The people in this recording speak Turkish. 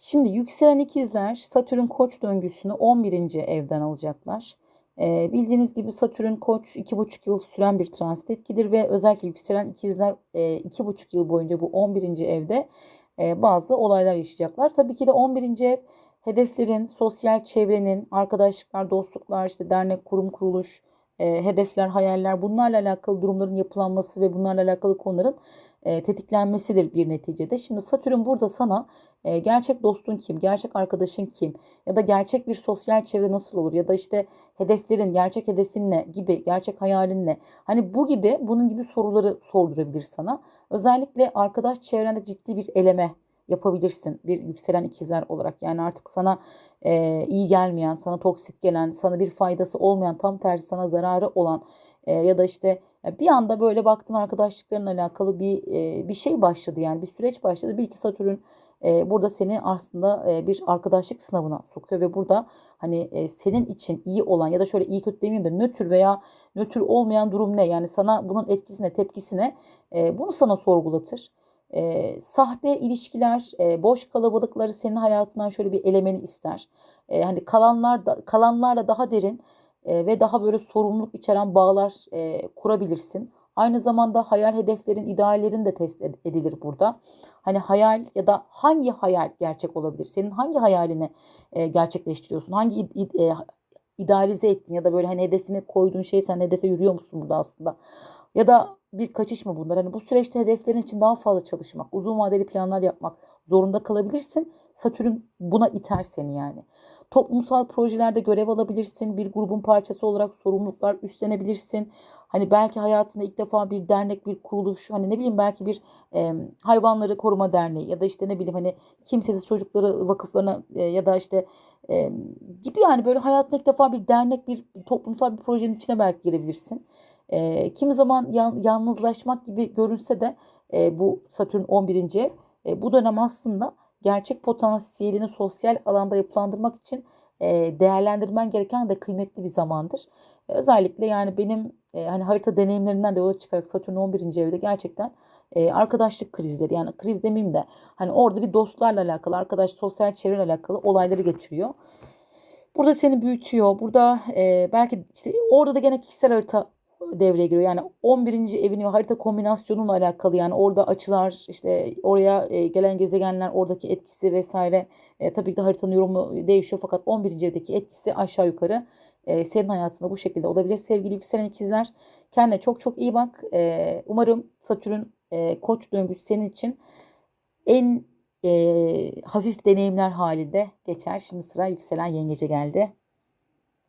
Şimdi yükselen ikizler Satürn koç döngüsünü 11. evden alacaklar. Ee, bildiğiniz gibi Satürn koç 2,5 yıl süren bir transit etkidir ve özellikle yükselen ikizler e, 2,5 yıl boyunca bu 11. evde e, bazı olaylar yaşayacaklar. Tabii ki de 11. ev hedeflerin, sosyal çevrenin, arkadaşlıklar, dostluklar, işte dernek, kurum, kuruluş, e, hedefler, hayaller bunlarla alakalı durumların yapılanması ve bunlarla alakalı konuların e, tetiklenmesidir bir neticede. Şimdi Satürn burada sana e, gerçek dostun kim, gerçek arkadaşın kim ya da gerçek bir sosyal çevre nasıl olur ya da işte hedeflerin, gerçek hedefin ne gibi, gerçek hayalin ne? Hani bu gibi bunun gibi soruları sordurabilir sana. Özellikle arkadaş çevrende ciddi bir eleme yapabilirsin bir yükselen ikizler olarak. Yani artık sana e, iyi gelmeyen, sana toksit gelen, sana bir faydası olmayan, tam tersi sana zararı olan e, ya da işte bir anda böyle baktın arkadaşlıklarınla alakalı bir e, bir şey başladı yani bir süreç başladı. Bil ki Satürn e, burada seni aslında e, bir arkadaşlık sınavına sokuyor ve burada hani e, senin için iyi olan ya da şöyle iyi kötü demeyeyim de nötr veya nötr olmayan durum ne? Yani sana bunun etkisine, tepkisine e, bunu sana sorgulatır. E, sahte ilişkiler, e, boş kalabalıkları senin hayatından şöyle bir elemeni ister. E, hani kalanlar da, kalanlarla daha derin e, ve daha böyle sorumluluk içeren bağlar e, kurabilirsin. Aynı zamanda hayal hedeflerin, ideallerin de test edilir burada. Hani hayal ya da hangi hayal gerçek olabilir? Senin hangi hayalini e, gerçekleştiriyorsun? Hangi e, idealize ettin ya da böyle hani hedefini koyduğun şey sen hedefe yürüyor musun burada aslında? Ya da bir kaçış mı bunlar? Hani bu süreçte hedeflerin için daha fazla çalışmak, uzun vadeli planlar yapmak zorunda kalabilirsin. Satürn buna iter seni yani. Toplumsal projelerde görev alabilirsin. Bir grubun parçası olarak sorumluluklar üstlenebilirsin. Hani belki hayatında ilk defa bir dernek, bir kuruluş, hani ne bileyim belki bir e, hayvanları koruma derneği ya da işte ne bileyim hani kimsesiz çocukları vakıflarına e, ya da işte e, gibi yani böyle hayatında ilk defa bir dernek, bir toplumsal bir projenin içine belki girebilirsin. E, kimi zaman yan, yalnızlaşmak gibi görünse de e, bu Satürn 11. ev e, bu dönem aslında gerçek potansiyelini sosyal alanda yapılandırmak için e, değerlendirmen gereken de kıymetli bir zamandır. E, özellikle yani benim e, hani harita deneyimlerinden de yola çıkarak Satürn 11. evde gerçekten e, arkadaşlık krizleri yani kriz demeyeyim de hani orada bir dostlarla alakalı arkadaş sosyal çevreyle alakalı olayları getiriyor. Burada seni büyütüyor. Burada e, belki işte orada da gene kişisel harita devreye giriyor. Yani 11. evin harita kombinasyonunla alakalı yani orada açılar işte oraya e, gelen gezegenler oradaki etkisi vesaire e, tabii ki de haritanın yorumu değişiyor fakat 11. evdeki etkisi aşağı yukarı e, senin hayatında bu şekilde olabilir. Sevgili yükselen ikizler kendine çok çok iyi bak. E, umarım Satürn e, koç döngüsü senin için en e, hafif deneyimler halinde geçer. Şimdi sıra yükselen yengece geldi.